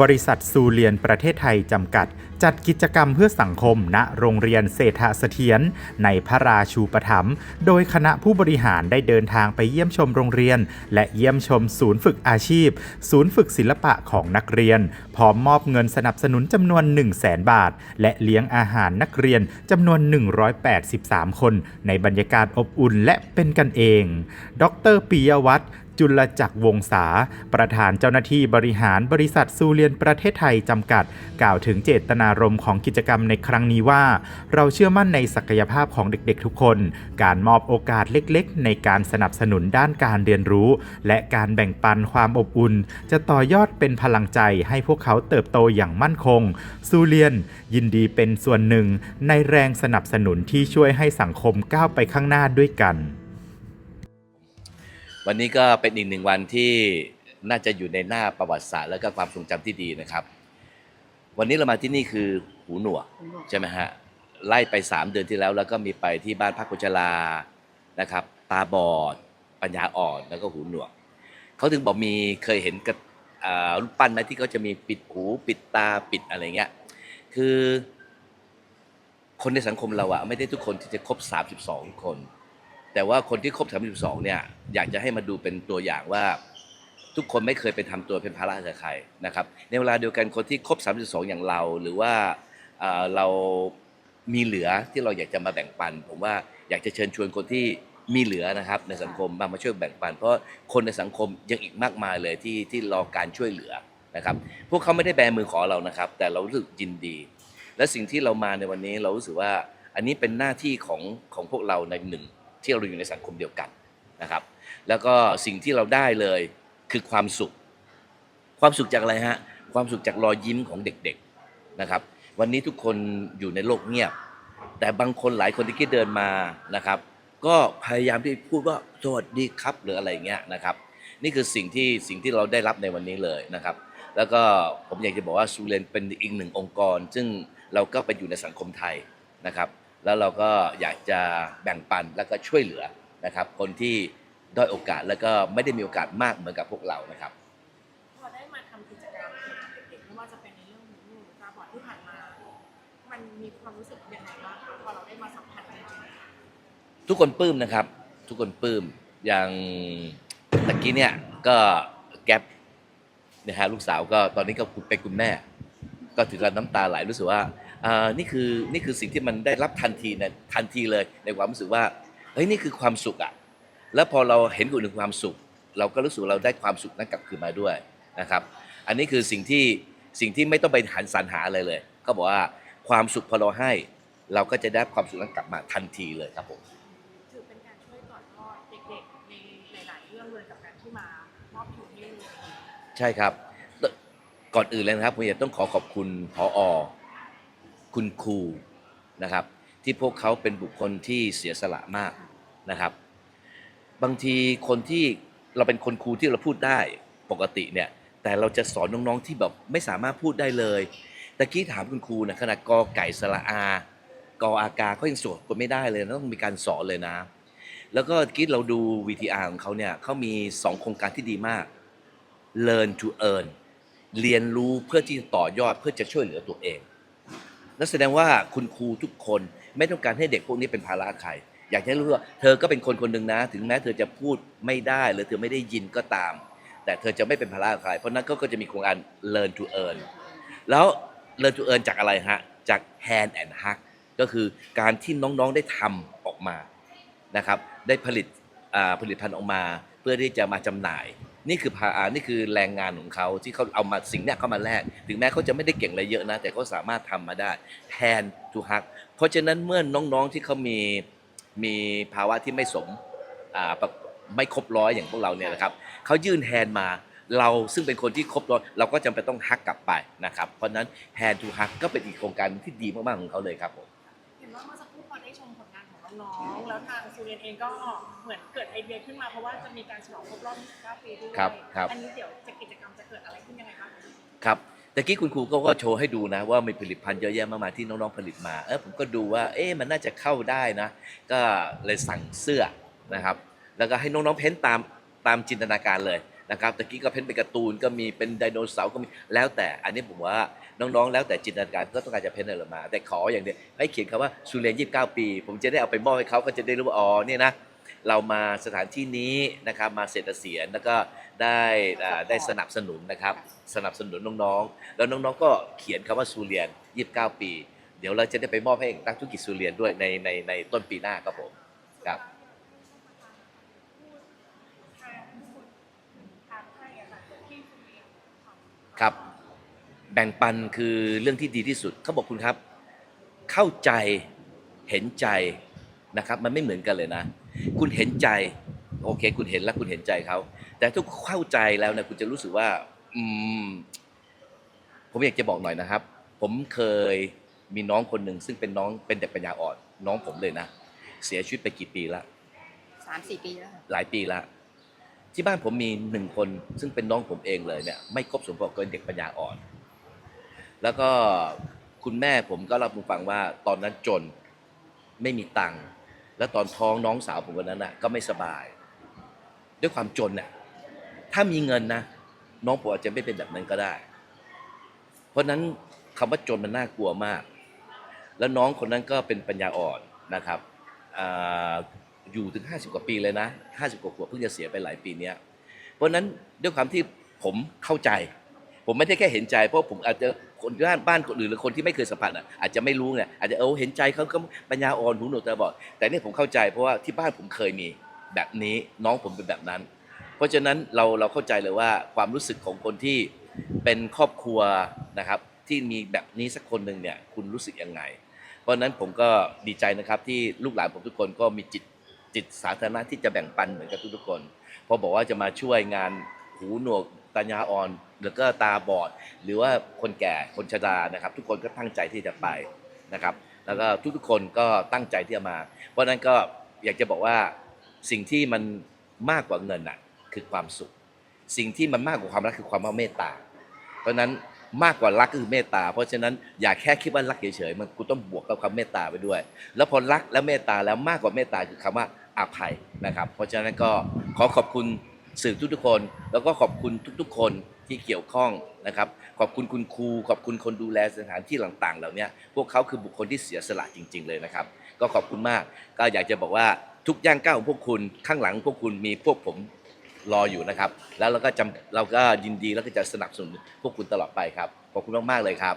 บริษัทซูเรียนประเทศไทยจำกัด จัดกิจกรรมเพื่อสังคม ณ โรงเรียนเศรษฐเสถียรในพระราชูปถัมภ์โดยคณะผู้บริหารได้เดินทางไปเยี่ยมชมโรงเรียน และเยี่ยมชมศูนย์ฝึกอาชีพ ศูนย์ฝึกศิลปะของนักเรียน พร้อมมอบเงินสนับสนุนจำนวน 1 0 0 0 0แสนบาท และเลี้ยงอาหารนักเรียนจำนวน 183 คน ในบรรยากาศอบอุ่นและเป็นกันเอง ดรปิยวัฒน์ จุลจักรวงศาประธานเจ้าหน้าที่บริหารบริษัทซูเรียนประเทศไทยจำกัด กล่าวถึงเจตนารมณ์ของกิจกรรมในครั้งนี้ว่า เราเชื่อมั่นในศักยภาพของเด็กๆทุกคน การมอบโอกาสเล็กๆ ในการสนับสนุนด้านการเรียนรู้ และการแบ่งปันความอบอุ่น จะต่อยอดเป็นพลังใจให้พวกเขาเติบโตอย่างมั่นคงซูเรียน ยินดีเป็นส่วนหนึ่ง ในแรงสนับสนุนที่ช่วยให้สังคมก้าวไปข้างหน้าด้วยกัน วันนี้ก็เป็นอีกหนึ่งวันที่น่าจะอยู่ในหน้าประวัติศาสตร์และก็ความทรงจำที่ดีนะครับ วันนี้เรามาที่นี่คือหูหนวกใช่ไหมฮะไล่ไป 3 เดือนที่แล้ว แล้วก็มีไปที่บ้านพักกุชลานะครับ ตาบอด ปัญญาอ่อนแล้วก็หูหนวกเขาถึงบอกมีเคยเห็นกับอ่ารูปปั้นไหมที่เขาจะมีปิดหูปิดตาปิดอะไรเงี้ยคือคนในสังคมเราอะไม่ได้ทุกคนที่จะครบ 32 คน แต่ว่าคนที่ครบ32เนี่ยอยากจะให้มาดูเป็นตัวอย่างว่าทุกคนไม่เคยไปทำตัวเป็นภาระกับใครนะครับในเวลาเดียวกันคนที่ครบ 32 อย่างเรา หรือว่าเอ่อเรามีเหลือที่เราอยากจะมาแบ่งปัน ผมว่าอยากจะเชิญชวนคนที่มีเหลือนะครับ ในสังคมมามาช่วยแบ่งปัน เพราะคนในสังคมยังอีกมากมายเลยที่ที่รอการช่วยเหลือนะครับพวกเขาไม่ได้แบมือขอเรานะครับ แต่เรารู้สึกยินดี และสิ่งที่เรามาในวันนี้เรารู้สึกว่าอันนี้เป็นหน้าที่ของของพวกเราในหนึ่ง ที่เราอยู่ในสังคมเดียวกันนะครับ แล้วก็สิ่งที่เราได้เลยคือความสุข ความสุขจากอะไรฮะความสุขจากรอยยิ้มของเด็กๆนะครับ วันนี้ทุกคนอยู่ในโลกเงียบ แต่บางคนหลายคนที่คิดเดินมานะครับ ก็พยายามที่พูดว่าสวัสดีครับหรืออะไรเงี้ยนะครับนี่คือสิ่งที่สิ่งที่เราได้รับในวันนี้เลยนะครับ แล้วก็ผมอยากจะบอกว่าซูเรนเป็นอีกหนึ่งองค์กร ซึ่งเราก็ไปอยู่ในสังคมไทยนะครับ แล้วเราก็อยากจะแบ่งปันแล้วก็ช่วยเหลือนะครับ คนที่ด้อยโอกาสแล้วก็ไม่ได้มีโอกาสมากเหมือนกับพวกเรานะครับ พอได้มาทำกิจกรรมเกี่ยวกับเด็กๆไม่ว่าจะเป็นในเรื่องหูหนูตาบอดที่ผ่านมา มันมีความรู้สึกยังไงบ้างคะพอเราได้มาสัมผัสจริงทุกคนปลื้มนะครับ ทุกคนปลื้มอย่างตะกี้เนี่ยก็แก๊ปนะฮะลูกสาวก็ตอนนี้ก็เป็นคุณแม่ ก็ถึงกับน้ำตาไหลรู้สึกว่าอ่า นี่คือนี่คือสิ่งที่มันได้รับทันทีนะทันทีเลยในความรู้สึกว่าเฮ้ยนี่คือความสุขอะแล้วพอเราเห็นคนอื่นความสุข เราก็รู้สึกว่าเราได้ความสุขนั้นกลับคืนมาด้วยนะครับ อันนี้คือสิ่งที่สิ่งที่ไม่ต้องไปหันสรรหาอะไรเลยเขาบอกว่าความสุขพอเราให้ เราก็จะได้ความสุขนั้นกลับมาทันทีเลยครับผมๆถือเป็นการช่วยต่อยอดเด็กๆในหลาย ๆ เรื่องเลยกับการที่มามอบทุนให้ลูกใช่ครับตก่อนอื่นเลยนะครับผมอยากต้องขอขอบคุณพออ คุณครูนะครับ ที่พวกเขาเป็นบุคคลที่เสียสละมากนะครับ บางทีคนที่เราเป็นคนครูที่เราพูดได้ปกติเนี่ยแต่เราจะสอนน้องๆที่แบบไม่สามารถพูดได้เลยตะกี้ถามคุณครูนะขนาดกอไก่สระอากออากาเขายังสวดกันไม่ได้เลยต้องมีการสอนเลยนะ แล้วก็กี้เราดู VTR ของเขาเนี่ยเขามีสองโครงการที่ดีมาก learn to earn เรียนรู้เพื่อที่จะต่อยอดเพื่อจะช่วยเหลือตัวเอง นั่นแสดงว่าคุณครูทุกคนไม่ต้องการให้เด็กพวกนี้เป็นภาระใครอยากให้รู้ว่าเธอก็เป็นคนคนหนึ่งนะ ถึงแม้เธอจะพูดไม่ได้หรือเธอไม่ได้ยินก็ตาม แต่เธอจะไม่เป็นภาระใคร เพราะนั้นก็จะมีโครงการ learn to earn แล้ว learn to earn จากอะไรฮะ จาก hand and hug ก็คือการที่น้องๆได้ทำออกมานะครับ ได้ผลิตผลิตภัณฑ์ออกมา เพื่อที่จะมาจำหน่าย นี่คือพาอ่านี่คือแรงงานของเขาที่เขาเอามาสิ่งเนี้ยเข้ามาแลกถึงแม้เขาจะไม่ได้เก่งอะไรเยอะนะ แต่เขาสามารถทำมาได้ hand to hug เพราะฉะนั้นเมื่อน้องๆที่เขามีมีภาวะที่ไม่สมอ่าไม่ครบร้อยอย่างพวกเราเนี่ยนะครับเขายื่นแฮนมาเราซึ่งเป็นคนที่ครบร้อยเราก็จำเป็นต้องฮักกลับไปนะครับ เพราะฉะนั้น hand to hug ก็เป็นอีกโครงการที่ดีมากๆของเขาเลยครับผมเห็นว่าเมื่อสักครู่พอได้ชมผลงา นของน้องๆแล้วทางซูเรียนเองก็เหมือนเกิดไอเดียขึ้นมาเพราะว่าจะมีการฉลองครบรอบ29ปีด้วยครับครับ อันนี้เดี๋ยวจะกิจกรรมจะเกิดอะไรขึ้นยังไงคะครับตะกี้คุณครูก็ก็โชว์ให้ดูนะว่ามีผลิตภัณฑ์เยอะแยะมากมายที่น้องๆผลิตมา เออผมก็ดูว่าเอ๊ะมันน่าจะเข้าได้นะ ก็เลยสั่งเสื้อนะครับ แล้วก็ให้น้องๆเพ้นตามตามจินตนาการเลยนะครับตะกี้ก็เพ้นเป็นการ์ตูนก็มีเป็นไดโนเสาร์ก็มีแล้วแต่อันนี้ผมว่า น้องๆ แล้วแต่จินตนาการก็ต้องการจะเพ้นอะไรมา แต่ขออย่างเดียวให้เขียนคำว่าสุเรียน29ปี ผมจะได้เอาไปมอบให้เขาก็จะได้รู้ว่าอ๋อเนี่ยนะเรามาสถานที่นี้นะครับมาเศรษฐเสียนแล้วก็ได้ได้สนับสนุนนะครับสนับสนุนน้องๆ แล้วน้องๆก็เขียนคำว่าสุเรียน29ปี เดี๋ยวเราจะได้ไปมอบให้นักธุรกิจสุเรียนด้วยในในในต้นปีหน้าครับผมครับครับ แบ่งปันคือเรื่องที่ดีที่สุดเขาบอกคุณครับ เข้าใจเห็นใจนะครับ มันไม่เหมือนกันเลยนะ คุณเห็นใจ โอเค คุณเห็นแล้วคุณเห็นใจเขาแต่ถ้าเข้าใจแล้วเนี่ยคุณจะรู้สึกว่า อืม ผมอยากจะบอกหน่อยนะครับ ผมเคยมีน้องคนหนึ่งซึ่งเป็นน้องเป็นเด็กปัญญาอ่อน น้องผมเลยนะเสียชีวิตไปกี่ปีละสามสี่ปีแล้วค่ะหลายปีละที่บ้านผมมีหนึ่งคนซึ่งเป็นน้องผมเองเลยเนี่ยไม่ครบสมบูรณ์เป็นเด็กปัญญาอ่อน แล้วก็คุณแม่ผมก็เล่าให้ผมฟังว่าตอนนั้นจนไม่มีตังค์แล้วตอนท้องน้องสาวผมคนนั้นน่ะก็ไม่สบาย ด้วยความจนน่ะถ้ามีเงินนะน้องผมอาจจะไม่เป็นแบบนั้นก็ได้ เพราะนั้นคำว่าจนมันน่ากลัวมาก แล้วน้องคนนั้นก็เป็นปัญญาอ่อนนะครับออยู่ถึง 50 กว่าปีเลยนะ 50 กว่าขวบเพิ่งจะเสียไปหลายปีเนี้ยเพราะนั้นด้วยความที่ผมเข้าใจ ผมไม่ได้แค่เห็นใจ เพราะผมอาจจะ คนบ้านบ้านคนอื่นหรือคนที่ไม่เคยสัมผัสอะอาจจะไม่รู้ไงอาจจะเออเห็นใจเขาก็ปัญญาอ่อนหูหนวกตาบอดแต่นี่ผมเข้าใจเพราะว่าที่บ้านผมเคยมีแบบนี้น้องผมเป็นแบบนั้น เพราะฉะนั้นเราเราเข้าใจเลยว่าความรู้สึกของคนที่เป็นครอบครัวนะครับที่มีแบบนี้สักคนหนึ่งเนี่ยคุณรู้สึกยังไง เพราะฉะนั้นผมก็ดีใจนะครับที่ลูกหลานผมทุกคนก็มีจิตจิตสาธารณะที่จะแบ่งปันเหมือนกับทุกๆคน พอบอกว่าจะมาช่วยงานหูหนวก ตาญาอ่อนแล้วก็ตาบอด หรือว่าคนแก่คนชรานะครับ ทุกคนก็ตั้งใจที่จะไปนะครับ แล้วก็ทุกๆคนก็ตั้งใจที่จะมา เพราะนั้นก็อยากจะบอกว่าสิ่งที่มันมากกว่าเงินน่ะคือความสุข สิ่งที่มันมากกว่าความรักคือความเมตตา เพราะนั้นมากกว่ารักก็คือเมตตา เพราะฉะนั้นอย่าแค่คิดว่ารักเฉยๆมันกูต้องบวกกับความเมตตาไปด้วย แล้วพอรักและเมตตาแล้วมากกว่าเมตตาคือคำว่าอภัยนะครับ เพราะฉะนั้นก็ขอขอบคุณ สื่อทุกๆคน แล้วก็ขอบคุณทุกๆ คนที่เกี่ยวข้องนะครับ ขอบคุณคุณครู ขอบคุณคนดูแลสถานที่ต่างๆ เหล่านี้พวกเขาคือบุคคลที่เสียสละจริง ๆ เลยนะครับ ก็ขอบคุณมาก ก็อยากจะบอกว่าทุกย่างก้าวของพวกคุณข้างหลังพวกคุณมีพวกผมรออยู่นะครับ แล้วเราก็จำเราก็ยินดีแล้วก็จะสนับสนุนพวกคุณตลอดไปครับ ขอบคุณมากๆเลยครับ